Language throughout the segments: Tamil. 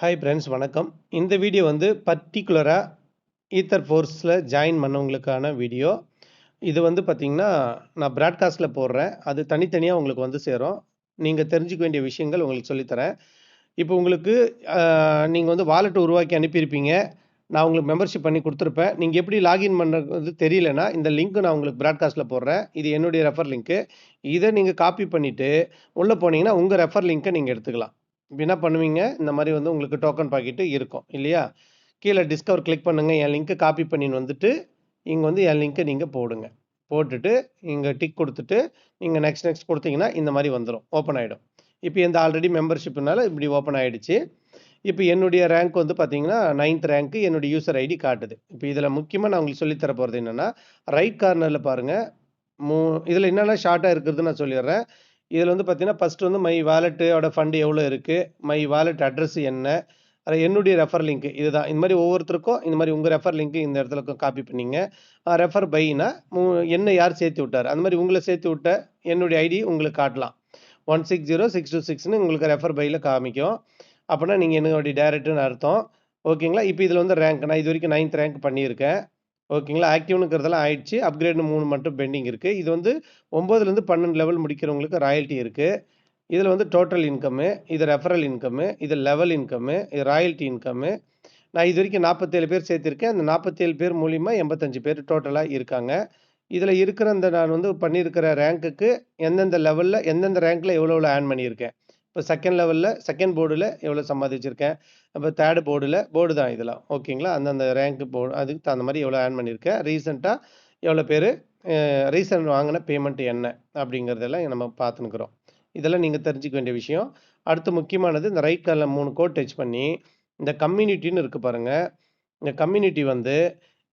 ஹாய் ஃப்ரெண்ட்ஸ் வணக்கம். இந்த வீடியோ வந்து பர்டிகுலராக ஈத்தர் ஃபோர்ஸில் ஜாயின் பண்ணவங்களுக்கான வீடியோ இது வந்து பார்த்திங்கன்னா நான் ப்ராட்காஸ்ட்டில் போடுறேன். அது தனித்தனியாக உங்களுக்கு வந்து சேரும். நீங்கள் தெரிஞ்சுக்க வேண்டிய விஷயங்கள் உங்களுக்கு சொல்லித்தரேன் இப்போ உங்களுக்கு நீங்கள் வந்து வாலெட் உருவாக்கி அனுப்பியிருப்பீங்க. நான் உங்களுக்கு மெம்பர்ஷிப் பண்ணி கொடுத்துருப்பேன். நீங்கள் எப்படி லாகின் பண்ணுறது தெரியலனா இந்த லிங்க் நான் உங்களுக்கு ப்ராட்காஸ்ட்டில் போடுறேன். இது என்னுடைய ரெஃபர் லிங்க்கு இதை நீங்கள் காப்பி பண்ணிவிட்டு உள்ளே போனீங்கன்னா உங்கள் ரெஃபர் லிங்க்கை நீங்கள் எடுத்துக்கலாம். என்ன பண்ணுவீங்க? இந்த மாதிரி வந்து உங்களுக்கு டோக்கன் பாக்கெட்டு இருக்கும் இல்லையா? கீழே டிஸ்கவர் கிளிக் பண்ணுங்கள் என் லிங்க்கை காப்பி பண்ணின்னு வந்துட்டு இங்கே வந்து என் லிங்க்கை நீங்கள் போடுங்க. போட்டுட்டு இங்கே டிக் கொடுத்துட்டு நீங்கள் நெக்ஸ்ட் நெக்ஸ்ட் கொடுத்தீங்கன்னா இந்த மாதிரி வந்துடும் ஓப்பன் ஆகிடும் இப்போ இந்த ஆல்ரெடி மெம்பர்ஷிப்னால இப்படி ஓப்பன் ஆகிடுச்சு இப்போ என்னுடைய ரேங்க் வந்து பார்த்தீங்கன்னா நைன்த் ரேங்க்கு என்னுடைய யூசர் ஐடி காட்டுது. இப்போ இதில் முக்கியமாக நான் உங்களுக்கு சொல்லித்தர போகிறது என்னென்னா ரைட் கார்னரில் பாருங்கள் மூ இதில் என்னென்ன ஷார்ட்டாக இருக்கிறது நான் சொல்லிடுறேன். இதில் வந்து பார்த்தீங்கன்னா ஃபஸ்ட்டு வந்து மை வாலெட்டோட ஃபண்டு எவ்வளோ இருக்குது மை வாலெட் அட்ரஸ் என்ன? அது என்னுடைய ரெஃபர் லிங்க் இதுதான். இந்த மாதிரி ஒவ்வொருத்தருக்கும் இந்த மாதிரி உங்கள் ரெஃபர் லிங்க் இந்த இடத்துல காப்பி பண்ணிங்க. ரெஃபர் பைனா என்ன யார் சேர்த்து விட்டார்? அந்த மாதிரி உங்களை சேர்த்து விட்ட என்னுடைய ஐடி உங்களுக்கு காட்டலாம். One six zero six two சிக்ஸ்னு உங்களுக்கு ரெஃபர் பையில் காமிக்கும். அப்படின்னா நீங்கள் என்னுடைய டேரக்டுன்னு அர்த்தம். ஓகேங்களா? இப்போ இதில் வந்து ரேங்க் நான் இது வரைக்கும் நைன்த் ரேங்க் பண்ணியிருக்கேன். ஓகேங்களா? ஆக்டிவ்னுங்கிறதெல்லாம் ஆயிடுச்சு. அப்கிரேடு மூணு மட்டும் பெண்டிங் இருக்குது இது வந்து ஒம்போதுலேருந்து பன்னெண்டு லெவல் முடிக்கிறவங்களுக்கு ராயல்ட்டி இருக்குது இதில் வந்து டோட்டல் இன்கம்மு இது ரெஃபரல் இன்கம்மு இது லெவல் இன்கம்மு இது ராயல்ட்டி இன்கம்மு நான் இது வரைக்கும் நாற்பத்தேழு பேர் சேர்த்துருக்கேன். அந்த நாற்பத்தேழு பேர் மூலிமா எண்பத்தஞ்சு பேர் டோட்டலாக இருக்காங்க. இதில் இருக்கிற அந்த நான் வந்து பண்ணியிருக்கிற ரேங்க்குக்கு எந்தெந்த லெவலில் எந்தெந்த ரேங்க்கில் எவ்வளோ எவ்வளோ ஆன் பண்ணியிருக்கேன். இப்போ செகண்ட் லெவலில் செகண்ட் போர்டில் எவ்வளோ சம்பாதிச்சிருக்கேன்? இப்போ தேர்டு போர்டில் போர்டு தான் இதெல்லாம். ஓகேங்களா அந்தந்த ரேங்க் போர்டு அதுக்கு தகுந்த மாதிரி எவ்வளோ ஆன் பண்ணியிருக்கேன்? ரீசெண்டாக எவ்வளோ பேர் ரீசெண்ட் வாங்கின பேமெண்ட் என்ன? அப்படிங்கிறதெல்லாம் நம்ம பார்த்துனுக்குறோம் இதெல்லாம் நீங்கள் தெரிஞ்சுக்க வேண்டிய விஷயம். அடுத்து முக்கியமானது இந்த ரைட் காலில் மூணு கோட் டச் பண்ணி இந்த கம்யூனிட்டின்னு இருக்குது பாருங்கள் இந்த கம்யூனிட்டி வந்து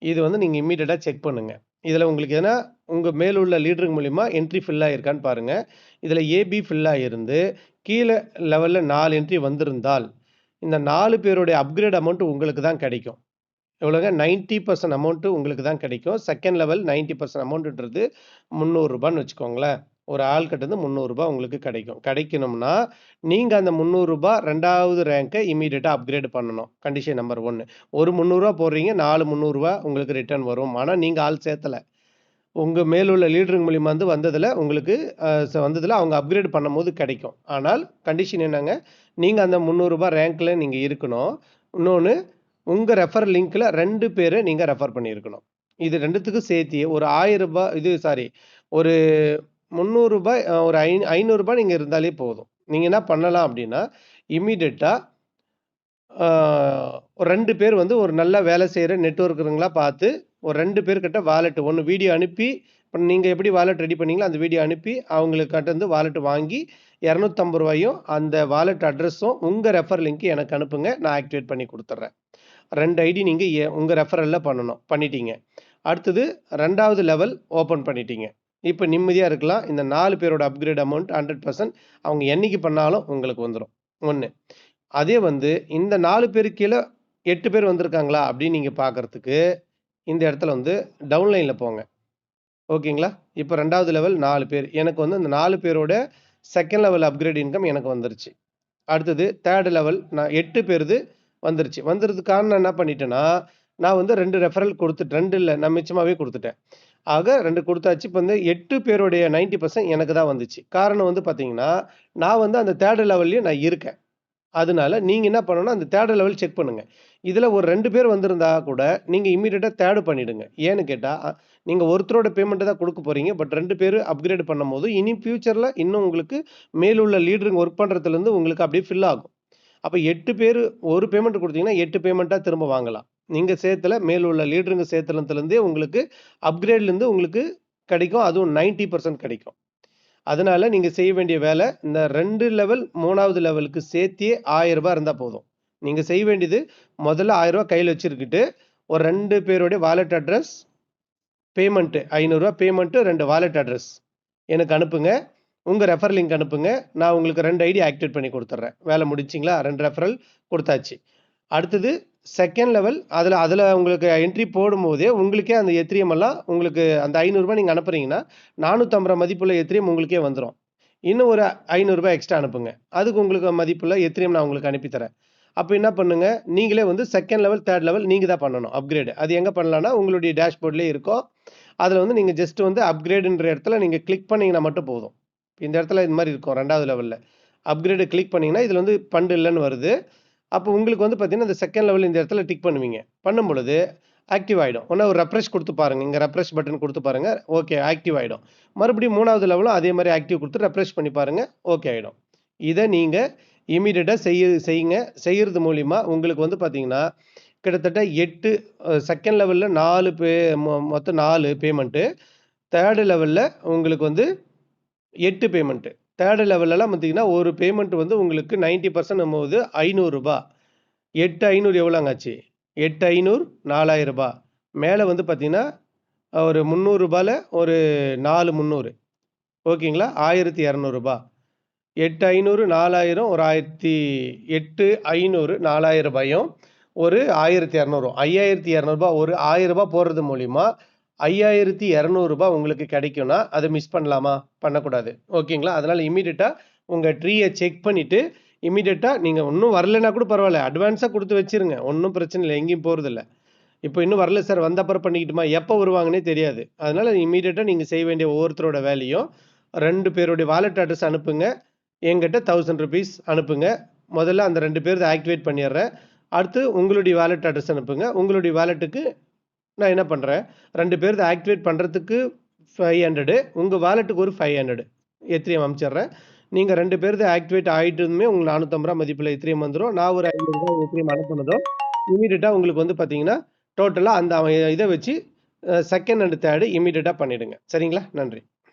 இது வந்து நீங்கள் இம்மீடியட்டாக செக் பண்ணுங்கள் இதில் உங்களுக்கு எதனா உங்கள் மேலுள்ள லீடருங்க மூலிமா என்ட்ரி ஃபில்லாக இருக்கான்னு பாருங்கள் இதில் ஏபி ஃபில்லாக இருந்து கீழே லெவலில் நாலு என்ட்ரி வந்திருந்தால் இந்த நாலு பேருடைய அப்கிரேட் அமௌண்ட்டு உங்களுக்கு தான் கிடைக்கும். எவ்வளோங்க நைன்ட்டி பர்சன்ட் அமௌண்ட்டு உங்களுக்கு தான் கிடைக்கும். செகண்ட் லெவல் நைன்ட்டி பர்சன்ட் அமௌண்ட்டுன்றது முந்நூறுரூபான்னு வச்சுக்கோங்களேன். ஒரு ஆள் கட்டது முந்நூறுரூபா உங்களுக்கு கிடைக்கும். கிடைக்கணும்னா நீங்கள் அந்த முந்நூறுரூபா ரெண்டாவது ரேங்க்கை இமீடியட்டாக அப்கிரேட் பண்ணணும். கண்டிஷன் நம்பர் ஒன்று ஒரு முந்நூறுரூவா போடுறீங்க நாலு முந்நூறுரூவா உங்களுக்கு ரிட்டர்ன் வரும். ஆனால் நீங்கள் ஆள் சேர்த்தலை. உங்கள் மேலுள்ள லீடருங்க மூலிமா வந்து வந்ததில் உங்களுக்கு வந்ததில் அவங்க அப்கிரேட் பண்ணும்போது கிடைக்கும். ஆனால் கண்டிஷன் என்னங்க? நீங்கள் அந்த முந்நூறுரூபா ரேங்க்கில் நீங்கள் இருக்கணும். இன்னொன்று உங்கள் ரெஃபர் லிங்க்கில் ரெண்டு பேரை நீங்கள் ரெஃபர் பண்ணியிருக்கணும். இது ரெண்டுத்துக்கும் சேர்த்து ஒரு ஆயிரம் ரூபாய் இது சாரி ஒரு முந்நூறுரூபா ஒரு ஐ ஐநூறுரூபா நீங்கள் இருந்தாலே போதும். நீங்கள் என்ன பண்ணலாம் அப்படின்னா இம்மிடியட்டாக ஒரு ரெண்டு பேர் வந்து ஒரு நல்ல வேலை செய்கிற நெட்ஒர்க்குங்களா பார்த்து ஒரு ரெண்டு பேர்கிட்ட வாலெட்டு ஒன்று வீடியோ அனுப்பி இப்போ நீங்கள் எப்படி வாலெட் ரெடி பண்ணீங்களோ அந்த வீடியோ அனுப்பி அவங்களுக்கிட்ட வந்து வாலெட் வாங்கி இரநூத்தம்பது ரூபாயும் அந்த வாலெட் அட்ரஸும் உங்கள் ரெஃபர் லிங்க் எனக்கு அனுப்புங்க நான் ஆக்டிவேட் பண்ணி கொடுத்துட்றேன் ரெண்டு ஐடி நீங்கள் உங்கள் ரெஃபரலில் பண்ணணும் பண்ணிட்டீங்க. அடுத்தது ரெண்டாவது லெவல் ஓப்பன் பண்ணிட்டீங்க. இப்போ நிம்மதியாக இருக்கலாம். இந்த நாலு பேரோட அப்கிரேட் அமௌண்ட் ஹண்ட்ரட் பர்சன்ட் அவங்க என்னைக்கு பண்ணாலும் உங்களுக்கு வந்துடும் ஒன்று அதே வந்து இந்த நாலு பேருக்கு கீழே எட்டு பேர் வந்திருக்காங்களா அப்படின்னு நீங்கள் பார்க்குறதுக்கு இந்த இடத்துல வந்து டவுன்லைனில் போங்க. ஓகேங்களா? இப்போ ரெண்டாவது லெவல் நாலு பேர். எனக்கு வந்து இந்த நாலு பேரோட செகண்ட் லெவல் அப்கிரேட் இன்கம் எனக்கு வந்துருச்சு. அடுத்தது தேர்டு லெவல் நான் எட்டு பேருது வந்துருச்சு. வந்துறதுக்கான நான் என்ன பண்ணிட்டேன்னா நான் வந்து ரெண்டு ரெஃபரல் கொடுத்துட்டு ரெண்டு இல்லை நான் மிச்சமாகவே கொடுத்துட்டேன். ஆக ரெண்டு கொடுத்தாச்சு. இப்போ வந்து எட்டு பேருடைய நைன்ட்டி பர்சன்ட் எனக்கு தான் வந்துச்சு. காரணம் வந்து பார்த்தீங்கன்னா நான் வந்து அந்த தேர்டு லெவல்லையும் நான் இருக்கேன். அதனால நீங்கள் என்ன பண்ணணும்னா அந்த தேர்டு லெவல் செக் பண்ணுங்கள் இதில் ஒரு ரெண்டு பேர் வந்திருந்தா கூட நீங்கள் இமீடியட்டாக தேர்டு பண்ணிவிடுங்க ஏன்னு கேட்டால் நீங்கள் ஒருத்தரோட பேமெண்ட்டை தான் கொடுக்க போகிறீங்க பட் ரெண்டு பேர் அப்கிரேட் பண்ணும்போது இனி ஃப்யூச்சரில் இன்னும் உங்களுக்கு மேலுள்ள லீடருங்க ஒர்க் பண்ணுறதுலேருந்து உங்களுக்கு அப்படியே ஃபில் ஆகும். அப்போ எட்டு பேர் ஒரு பேமெண்ட் கொடுத்தீங்கன்னா எட்டு பேமெண்ட்டாக திரும்ப வாங்கலாம். நீங்கள் சேர்த்துல உள்ள லீடருங்க சேர்த்தலத்துலேருந்தே உங்களுக்கு அப்கிரேட்லேருந்து உங்களுக்கு கிடைக்கும். அதுவும் நைன்ட்டி பர்சன்ட் கிடைக்கும். அதனால் நீங்கள் செய்ய வேண்டிய வேலை இந்த ரெண்டு லெவல் மூணாவது லெவலுக்கு சேர்த்தியே ஆயிரம் இருந்தால் போதும். நீங்கள் செய்ய வேண்டியது முதல்ல ஆயிரரூபா கையில் வச்சுருக்கிட்டு ஒரு ரெண்டு பேருடைய வாலெட் அட்ரஸ் பேமெண்ட்டு ஐநூறுரூவா பேமெண்ட்டு ரெண்டு வாலெட் அட்ரஸ் எனக்கு அனுப்புங்க. உங்கள் ரெஃபர் லிங்க் அனுப்புங்க. நான் உங்களுக்கு ரெண்டு ஐடி ஆக்டிவேட் பண்ணி கொடுத்துட்றேன் வேலை முடிச்சிங்களா ரெண்டு ரெஃபரல் கொடுத்தாச்சு. அடுத்தது செகண்ட் லெவல் அதில் அதில் உங்களுக்கு என்ட்ரி போடும்போதே உங்களுக்கே அந்த எத்திரியம் எல்லாம் உங்களுக்கு அந்த ஐநூறுரூபா நீங்கள் அனுப்புறீங்கன்னா நானூற்றம்பது மதிப்புள்ள எத்திரியம் உங்களுக்கே வந்துடும் இன்னும் ஒரு ஐநூறுரூபா எக்ஸ்ட்ரா அனுப்புங்க அதுக்கு உங்களுக்கு மதிப்புள்ள எத்திரியம் நான் உங்களுக்கு அனுப்பித்தரேன் அப்போ என்ன பண்ணுங்கள் நீங்களே வந்து செகண்ட் லெவல், தேர்ட் லெவல் நீங்கள் தான் பண்ணணும் அப்கிரேடு அது எங்கே பண்ணலான்னா உங்களுடைய டேஷ்போர்ட்லேயே இருக்கும். அதில் வந்து நீங்கள் ஜஸ்ட் வந்து அப்கிரேடுன்ற இடத்துல நீங்கள் கிளிக் பண்ணிங்கன்னா மட்டும் போதும். இந்த இடத்துல இது மாதிரி இருக்கும் ரெண்டாவது லெவலில் அப்கிரேடு கிளிக் பண்ணிங்கன்னா இதில் வந்து பண்டு இல்லைன்னு வருது. அப்போ உங்களுக்கு வந்து பார்த்தீங்கன்னா, இந்த செகண்ட் லெவல் இந்த இடத்துல டிக் பண்ணுவீங்க. பண்ணும் பொழுது ஆக்டிவ் ஆகிடும் ஒன்றா ஒரு ரெப்ரெஷ் கொடுத்து பாருங்கள் இங்கே ரெப்ரெஷ் பட்டன் கொடுத்து பாருங்க. ஓகே ஆக்டிவ் ஆயிடும். மறுபடியும் மூணாவது லெவலும் அதே மாதிரி ஆக்டிவ் கொடுத்து ரெப்ரெஷ் பண்ணி பாருங்கள் ஓகே ஆகிடும் இதை நீங்கள் இமீடியட்டாக செய்ய செய்யுங்க. செய்கிறது மூலிமா உங்களுக்கு வந்து பார்த்தீங்கன்னா, கிட்டத்தட்ட எட்டு செகண்ட் லெவலில் நாலு பே மொ மொத்தம் நாலு பேமெண்ட்டு. தேர்டு லெவலில் உங்களுக்கு வந்து எட்டு பேமெண்ட்டு. தேர்ட் லெவல்லலாம் பார்த்திங்கன்னா ஒரு பேமெண்ட் வந்து உங்களுக்கு நைன்ட்டி பர்சன்ட் நம்ம ஐநூறுரூபா எட்டு ஐநூறு எவ்வளோங்காச்சு எட்டு ஐநூறு நாலாயிரரூபா மேலே வந்து பார்த்திங்கன்னா ஒரு முந்நூறுரூபாவில் ஒரு நாலு முந்நூறு. ஓகேங்களா? ஆயிரத்தி இரநூறுபா. எட்டு ஐநூறு நாலாயிரம் ஒரு ஆயிரத்தி எட்டு ஐநூறு நாலாயிரம் ஒரு ஆயிரத்தி இரநூறு. ஐயாயிரத்தி இரநூறுபா ஒரு ஆயிரரூபா போடுறது மூலிமா ஐயாயிரத்தி இரநூறுபா உங்களுக்கு கிடைக்கும்னா, அதை மிஸ் பண்ணலாமா? பண்ணக்கூடாது. ஓகேங்களா? அதனால் இமீடியட்டாக உங்கள் ட்ரீயை செக் பண்ணிவிட்டு இமீடியட்டாக நீங்கள் இன்னும் வரலைன்னா கூட பரவாயில்ல அட்வான்ஸாக கொடுத்து வச்சுருங்க. ஒன்றும் பிரச்சனை இல்லை எங்கேயும் போகிறதில்ல இப்போ இன்னும் வரல சார். வந்த அப்புறம் எப்போ வருவாங்கன்னே தெரியாது. அதனால் இமீடியட்டாக நீங்கள் செய்ய வேண்டிய ஒவ்வொருத்தரோட வேலையும் ரெண்டு பேருடைய வாலெட் அட்ரஸ் அனுப்புங்க. என்கிட்ட தௌசண்ட் ருபீஸ் அனுப்புங்க. முதல்ல அந்த ரெண்டு பேர் ஆக்டிவேட் பண்ணிடுறேன் அடுத்து உங்களுடைய வாலெட் அட்ரஸ் அனுப்புங்க. உங்களுடைய வாலெட்டுக்கு நான் என்ன பண்ணுறேன் ரெண்டு பேர் ஆக்டிவேட் பண்ணுறதுக்கு ஃபைவ் ஹண்ட்ரடு உங்கள் வாலெட்டுக்கு ஒரு 500 எத்திரியம் அனுப்பிச்சிடுறேன். நீங்க 2 பேர்த ஆக்டிவேட் ஆகிட்டுமே உங்களுக்கு நானூற்றம்பது ரூபா மதிப்பில் எத்திரியம் வந்துடும் நான் ஒரு ஐநூறுரூவா எத்திரியம் அனுப்பினதும் இமீடியட்டாக உங்களுக்கு வந்து பார்த்தீங்கன்னா, டோட்டலாக அந்த இதை வச்சு செகண்ட் அண்ட் தேர்டு இமீடியட்டாக பண்ணிவிடுங்க சரிங்களா? நன்றி.